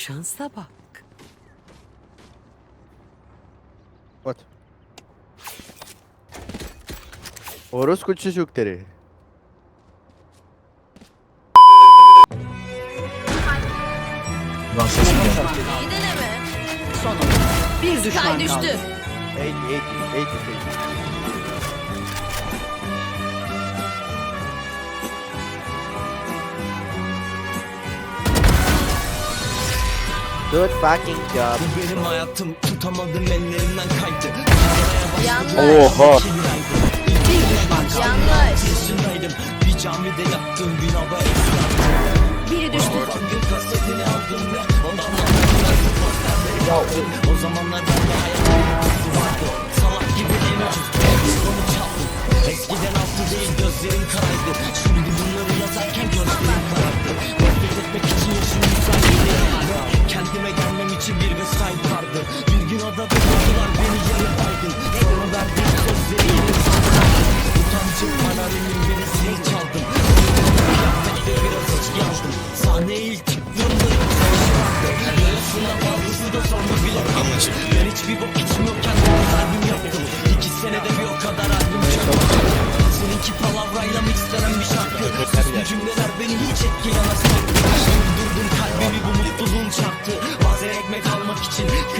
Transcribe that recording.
Şansa bak. What? Orospu çocukları. Ulan sesim geldi. İyi deneme. Son. Bir düşman Kay kaldı. düştü. 80, 80, 80, 80. Good fucking job. Bu benim hayatım tutamadım ellerimden kaydı Yanlış. Oha. Bir düşman kaldı. Yanlış. Yaşındaydım bir camide yattım bir hava Biri düştü. Bugün kasetini aldım ve ondan O zamanlar ben de hayatım vardı Salak gibi en ucuz Bunu çaldım Eskiden altı değil gözlerim karaydı için bir vesayet vardı. Bir gün odada buldular beni yarı baygın. Sonra verdiğim sözleri yine sakladım. Utancım fanarimin birisini çaldım Kıyafette biraz içki aldım Sahneye ilk çıktığımda Yarısına fazlası da sonra bile kalmış Ben hiçbir bok içmiyorken bir albüm yaptım. İki senede bir o kadar albüm çöktüm Seninki palavrayla mixlenen bir şarkı. Süslü cümleler beni hiç yaşamak için.